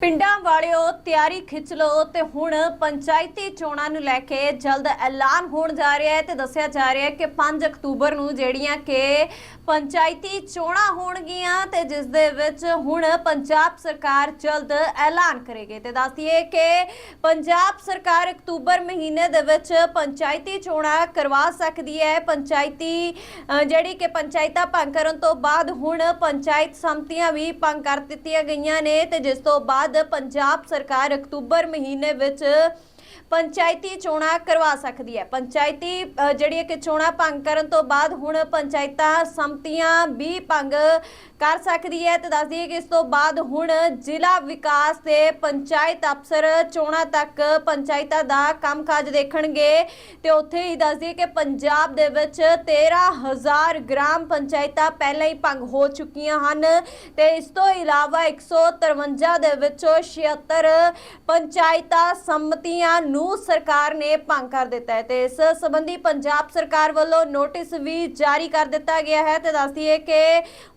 ਪਿੰਡਾਂ ਵਾਲਿਓ ਤਿਆਰੀ ਖਿੱਚ ਲਓ ਤੇ ਹੁਣ ਪੰਚਾਇਤੀ ਚੋਣਾਂ ਨੂੰ ਲੈ ਕੇ ਜਲਦ ਐਲਾਨ ਹੋਣ ਜਾ ਰਿਹਾ ਹੈ ਤੇ ਦੱਸਿਆ ਜਾ ਰਿਹਾ ਹੈ ਕਿ 5 ਅਕਤੂਬਰ ਨੂੰ ਜਿਹੜੀਆਂ ਕਿ ਪੰਚਾਇਤੀ ਚੋਣਾਂ ਹੋਣਗੀਆਂ ਤੇ ਜਿਸ ਦੇ ਵਿੱਚ ਹੁਣ ਪੰਜਾਬ ਸਰਕਾਰ ਜਲਦ ਐਲਾਨ ਕਰੇਗੀ। ਤੇ ਦੱਸਦੀਏ ਕਿ ਪੰਜਾਬ ਸਰਕਾਰ ਅਕਤੂਬਰ ਮਹੀਨੇ ਦੇ ਵਿੱਚ ਪੰਚਾਇਤੀ ਚੋਣਾਂ ਕਰਵਾ ਸਕਦੀ ਹੈ। ਪੰਚਾਇਤੀ ਜਿਹੜੀ ਕਿ ਪੰਚਾਇਤਾਂ ਭੰਗ ਕਰਨ ਤੋਂ ਬਾਅਦ ਹੁਣ ਪੰਚਾਇਤ ਸਮਤੀਆਂ ਵੀ ਭੰਗ ਕਰ ਦਿੱਤੀਆਂ ਗਈਆਂ ਨੇ ਤੇ ਜਿਸ ਤੋਂ ਬਾਅਦ ਪੰਜਾਬ ਸਰਕਾਰ ਅਕਤੂਬਰ ਮਹੀਨੇ ਵਿੱਚ ਪੰਚਾਇਤੀ ਚੋਣਾਂ ਕਰਵਾ ਸਕਦੀ ਹੈ। ਪੰਚਾਇਤੀ ਅ, ਜਿਹੜੀ ਕਿ ਚੋਣਾਂ ਭੰਗ ਕਰਨ ਤੋਂ ਬਾਅਦ ਹੁਣ ਪੰਚਾਇਤਾਂ ਸੰਮਤੀਆਂ ਵੀ ਭੰਗ ਕਰ ਸਕਦੀ ਹੈ ਤੇ ਦੱਸ ਦਈਏ ਕਿ ਇਸ ਤੋਂ ਬਾਅਦ ਹੁਣ ਜ਼ਿਲ੍ਹਾ ਵਿਕਾਸ ਤੇ ਪੰਚਾਇਤ ਅਫਸਰ ਚੋਣਾਂ ਤੱਕ ਪੰਚਾਇਤਾਂ ਦਾ ਕੰਮਕਾਜ ਦੇਖਣਗੇ ਤੇ ਉੱਥੇ ਹੀ ਦੱਸ ਦਈਏ ਕਿ ਪੰਜਾਬ ਦੇ ਵਿੱਚ 13000 ਗ੍ਰਾਮ ਪੰਚਾਇਤਾਂ ਪਹਿਲਾਂ ਹੀ ਭੰਗ ਹੋ ਚੁੱਕੀਆਂ ਹਨ ਤੇ ਇਸ ਤੋਂ ਇਲਾਵਾ 153 ਦੇ ਵਿੱਚੋਂ 76 ਪੰਚਾਇਤਾਂ ਸੰਮਤੀਆਂ ਨੂੰ ਸਰਕਾਰ ਨੇ ਭੰਗ ਕਰ ਦਿੱਤਾ ਹੈ ਤੇ ਇਸ ਸੰਬੰਧੀ ਪੰਜਾਬ ਸਰਕਾਰ ਵੱਲੋਂ ਨੋਟਿਸ ਵੀ ਜਾਰੀ ਕਰ ਦਿੱਤਾ ਗਿਆ ਹੈ ਤੇ ਦੱਸ ਦਈਏ ਕਿ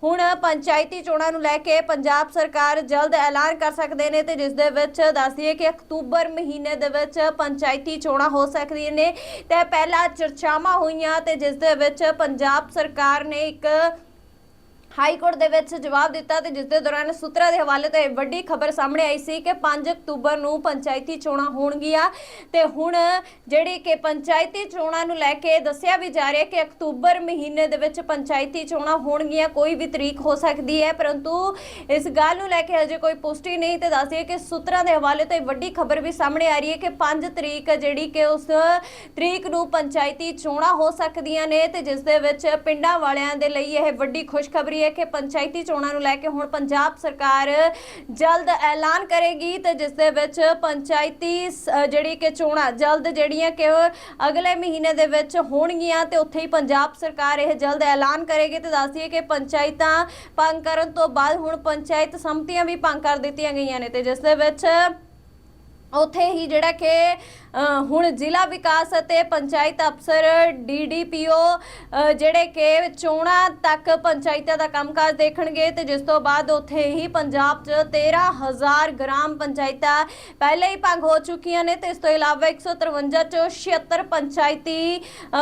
ਹੁਣ ਪੰਚਾਇਤੀ ਚੋਣਾਂ ਨੂੰ ਲੈ ਕੇ ਪੰਜਾਬ ਸਰਕਾਰ ਜਲਦ ਐਲਾਨ ਕਰ ਸਕਦੇ ਨੇ ਤੇ ਜਿਸ ਦੇ ਵਿੱਚ ਦੱਸ ਦਈਏ ਕਿ ਅਕਤੂਬਰ ਮਹੀਨੇ ਦੇ ਵਿੱਚ ਪੰਚਾਇਤੀ ਚੋਣਾਂ ਹੋ ਸਕਦੀਆਂ ਨੇ ਤੇ ਪਹਿਲਾਂ ਚਰਚਾਵਾਂ ਹੋਈਆਂ ਤੇ ਜਿਸ ਦੇ ਵਿੱਚ ਪੰਜਾਬ ਸਰਕਾਰ ਨੇ ਇੱਕ ਹਾਈ ਕੋਰਟ ਦੇ ਵਿੱਚ ਜਵਾਬ ਦਿੱਤਾ ਤੇ ਜਿਸ ਦੇ ਦੌਰਾਨ ਸੂਤਰਾਂ ਦੇ ਹਵਾਲੇ ਤੋਂ ਇਹ ਵੱਡੀ ਖਬਰ ਸਾਹਮਣੇ ਆਈ ਸੀ ਕਿ 5 ਅਕਤੂਬਰ ਨੂੰ ਪੰਚਾਇਤੀ ਚੋਣਾਂ ਹੋਣਗੀਆਂ। ਤੇ ਹੁਣ ਜਿਹੜੀ ਕਿ ਪੰਚਾਇਤੀ ਚੋਣਾਂ ਨੂੰ ਲੈ ਕੇ ਦੱਸਿਆ ਵੀ ਜਾ ਰਿਹਾ ਕਿ ਅਕਤੂਬਰ ਮਹੀਨੇ ਦੇ ਵਿੱਚ ਪੰਚਾਇਤੀ ਚੋਣਾਂ ਹੋਣਗੀਆਂ, ਕੋਈ ਵੀ ਤਰੀਕ ਹੋ ਸਕਦੀ ਹੈ। ਪਰੰਤੂ ਇਸ ਗੱਲ ਨੂੰ ਲੈ ਕੇ ਅਜੇ ਕੋਈ ਪੁਸ਼ਟੀ ਨਹੀਂ ਤੇ ਦੱਸਿਆ ਕਿ ਸੂਤਰਾਂ ਦੇ ਹਵਾਲੇ ਤੋਂ ਇਹ ਵੱਡੀ ਖਬਰ ਵੀ ਸਾਹਮਣੇ ਆ ਰਹੀ ਹੈ ਕਿ 5 ਤਰੀਕ ਜਿਹੜੀ ਕਿ ਉਸ ਤਰੀਕ ਨੂੰ ਪੰਚਾਇਤੀ ਚੋਣਾਂ ਹੋ ਸਕਦੀਆਂ ਨੇ ਤੇ ਜਿਸ ਦੇ ਵਿੱਚ ਪਿੰਡਾਂ ਵਾਲਿਆਂ ਦੇ ਲਈ ਇਹ ਵੱਡੀ ਖੁਸ਼ਖਬਰੀ ਹੈ ਕਿ ਪੰਚਾਇਤੀ ਚੋਣਾਂ ਨੂੰ ਲੈ ਕੇ ਹੁਣ ਪੰਜਾਬ ਸਰਕਾਰ ਜਲਦ ਐਲਾਨ ਕਰੇਗੀ ਤੇ ਜਿਸ ਦੇ ਵਿੱਚ ਪੰਚਾਇਤੀ ਜਿਹੜੀ ਕਿ ਚੋਣਾਂ ਜਲਦ ਜਿਹੜੀਆਂ ਕਿ ਅਗਲੇ ਮਹੀਨੇ ਦੇ ਵਿੱਚ ਹੋਣਗੀਆਂ ਤੇ ਉੱਥੇ ਹੀ ਪੰਜਾਬ ਸਰਕਾਰ ਇਹ ਜਲਦ ਐਲਾਨ ਕਰੇਗੀ ਤੇ ਦੱਸਦੀਏ ਕਿ ਪੰਚਾਇਤਾਂ ਭੰਗ ਕਰਨ ਤੋਂ ਬਾਅਦ ਹੁਣ ਪੰਚਾਇਤ ਸੰਮਤੀਆਂ ਵੀ ਭੰਗ ਕਰ ਦਿੱਤੀਆਂ ਗਈਆਂ ਨੇ ਤੇ ਜਿਸ ਦੇ ਵਿੱਚ ਉੱਥੇ ਹੀ ਜਿਹੜਾ ਕਿ ਹੁਣ ਜ਼ਿਲ੍ਹਾ ਵਿਕਾਸ ਅਤੇ ਪੰਚਾਇਤ ਅਫਸਰ ਡੀਡੀਪੀਓ ਜਿਹੜੇ ਕਿ ਚੋਣਾਂ ਤੱਕ ਪੰਚਾਇਤਾਂ ਦਾ ਕੰਮਕਾਜ ਦੇਖਣਗੇ ਤੇ ਜਿਸ ਤੋਂ ਬਾਅਦ ਉੱਥੇ ਹੀ ਪੰਜਾਬ 'ਚ 13000 ਗ੍ਰਾਮ ਪੰਚਾਇਤਾਂ ਪਹਿਲੇ ਹੀ ਭੰਗ ਹੋ ਚੁੱਕੀਆਂ ਨੇ ਤੇ ਇਸ ਤੋਂ ਇਲਾਵਾ 153 ਚੋਂ 76 ਪੰਚਾਇਤੀ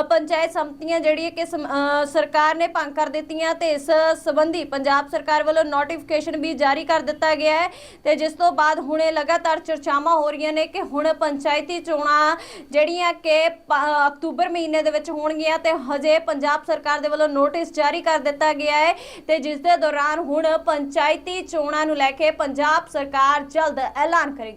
ਪੰਚਾਇਤ ਸਮਤੀਆਂ ਜਿਹੜੀਆਂ ਕਿ ਸਮ- ਸਰਕਾਰ ਨੇ ਭੰਗ ਕਰ ਦਿੱਤੀਆਂ ਤੇ ਇਸ ਸੰਬੰਧੀ ਪੰਜਾਬ ਸਰਕਾਰ ਵੱਲੋਂ ਨੋਟੀਫਿਕੇਸ਼ਨ ਵੀ ਜਾਰੀ ਕਰ ਦਿੱਤਾ ਗਿਆ ਹੈ ਤੇ ਜਿਸ ਤੋਂ ਬਾਅਦ ਹੁਣੇ ਲਗਾਤਾਰ ਚਰਚਾਵਾਂ ਹੋ ਰਹੀਆਂ ਨੇ ਕਿ ਹੁਣ ਪੰਚਾਇਤੀ ਚੋਣਾਂ ਚੋਣਾਂ ਜਿਹੜੀਆਂ ਕਿ ਅਕਤੂਬਰ ਮਹੀਨੇ ਦੇ ਵਿੱਚ ਹੋਣਗੀਆਂ ਤੇ ਹਜੇ ਪੰਜਾਬ ਸਰਕਾਰ ਦੇ ਵੱਲੋਂ ਨੋਟਿਸ ਜਾਰੀ ਕਰ ਦਿੱਤਾ ਗਿਆ ਹੈ ਤੇ ਜਿਸ ਦੇ ਦੌਰਾਨ ਹੁਣ ਪੰਚਾਇਤੀ ਚੋਣਾਂ ਨੂੰ ਲੈ ਕੇ ਪੰਜਾਬ ਸਰਕਾਰ ਜਲਦ ਐਲਾਨ ਕਰੇਗੀ।